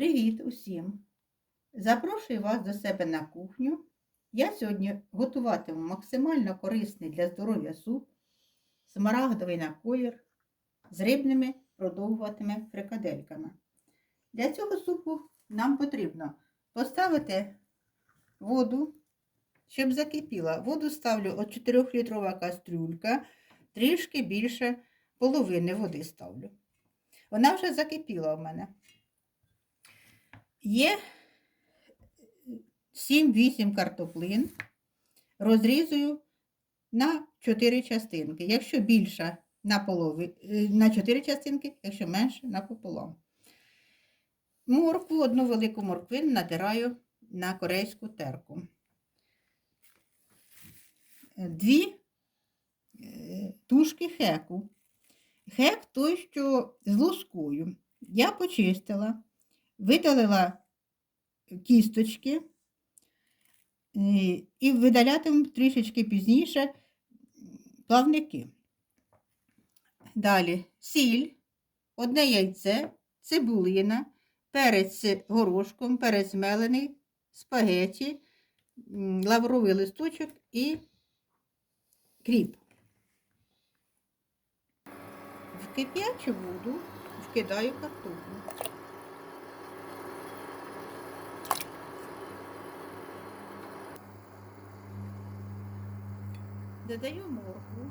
Привіт усім! Запрошую вас до себе на кухню. Я сьогодні готуватиму максимально корисний для здоров'я суп, смарагдовий на колір з рибними продовгуватими фрикадельками. Для цього супу нам потрібно поставити воду, щоб закипіла. Воду ставлю от 4-літрова кастрюлька, трішки більше половини води ставлю. Вона вже закипіла в мене. Є 7-8 картоплин, розрізую на 4 частинки. Якщо більше на полови, е, на 4 частинки, якщо менше на пополам. Моркву, одну велику морквину натираю на корейську терку. Дві е, тушки хеку. Хек той, що з лускою. Я почистила видалила кісточки е, і видалятиму трішечки пізніше плавники. Далі сіль, одне яйце, цибулина, перець горошком, перець мелений, спагеті, лавровий листочок і кріп. В кип'ячу воду вкидаю картоплю. Додаю моркву.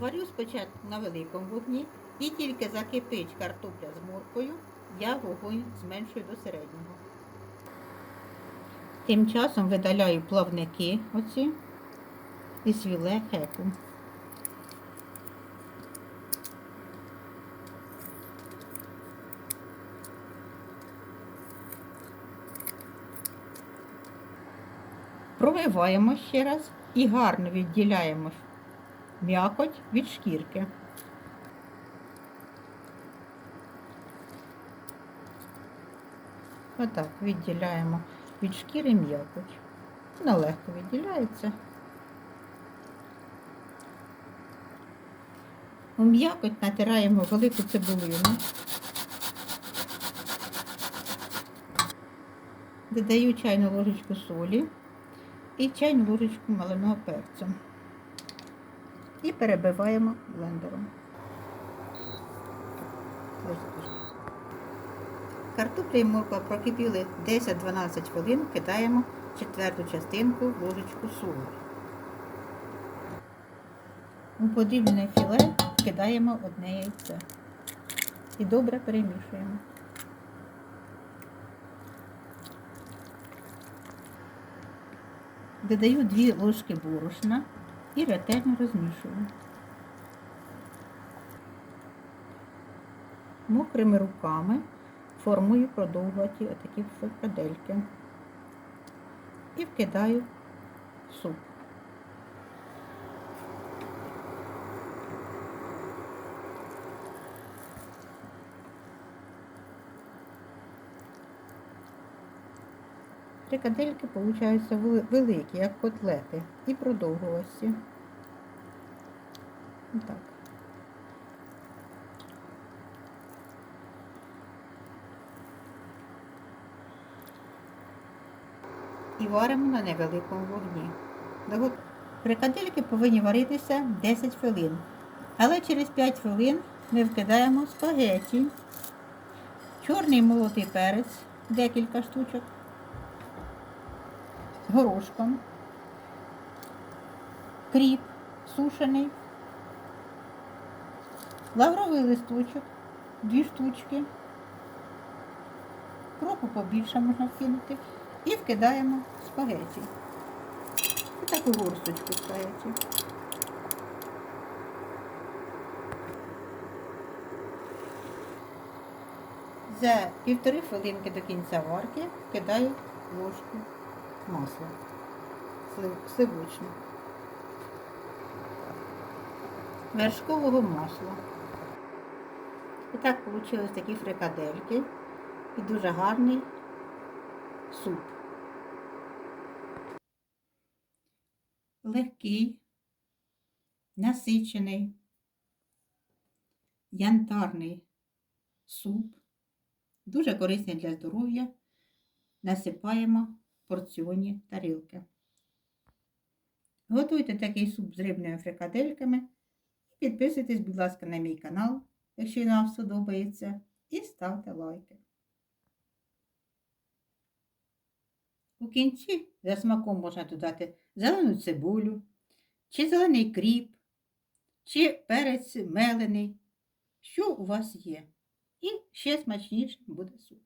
Варю спочатку на великому вогні і тільки закипить картопля з морквою, я вогонь зменшую до середнього. Тим часом видаляю плавники оці і свіле хеку. Промиваємо ще раз і гарно відділяємо м'якоть від шкірки. Отак відділяємо від шкіри м'якоть. Вона легко відділяється. У м'якоть натираємо велику цибулину. Додаю чайну ложечку солі і чайну ложечку маленого перцю. І перебиваємо блендером. Картопля і морква прокипіли 10-12 хвилин, кидаємо четверту частинку в ложечку солі. У подрібне філе кидаємо одне яйце і добре перемішуємо. Додаю 2 ложки борошна і ретельно розмішую. Мокрими руками формую продовгуваті отакі фрикадельки і вкидаю в суп. Фрикадельки получаються великі, як котлети, і продовгувасті. Так. І варимо на невеликому вогні. Фрикадельки повинні варитися 10 хвилин. Але через 5 хвилин ми вкидаємо спагеті, чорний молотий перець, декілька штучок, горошком, кріп сушений, лавровий листочок, дві штучки, кропу побільше можна вкинути, і вкидаємо спагеті. І таку горсточку спагеті. За півтори хвилинки до кінця варки кидаю ложку слив- сливочне. Вершкового масла. І так вийшли такі фрикадельки і дуже гарний суп. легкий, насичений, янтарний суп, дуже корисний для здоров'я. Насипаємо в порціонні тарілки. Готуйте такий суп з рибними фрикадельками. І підписуйтесь, будь ласка, на мій канал, якщо вам сподобається, і ставте лайки. У кінці за смаком можна додати зелену цибулю, чи зелений кріп, чи перець мелений, що у вас є. І ще смачніше буде суп.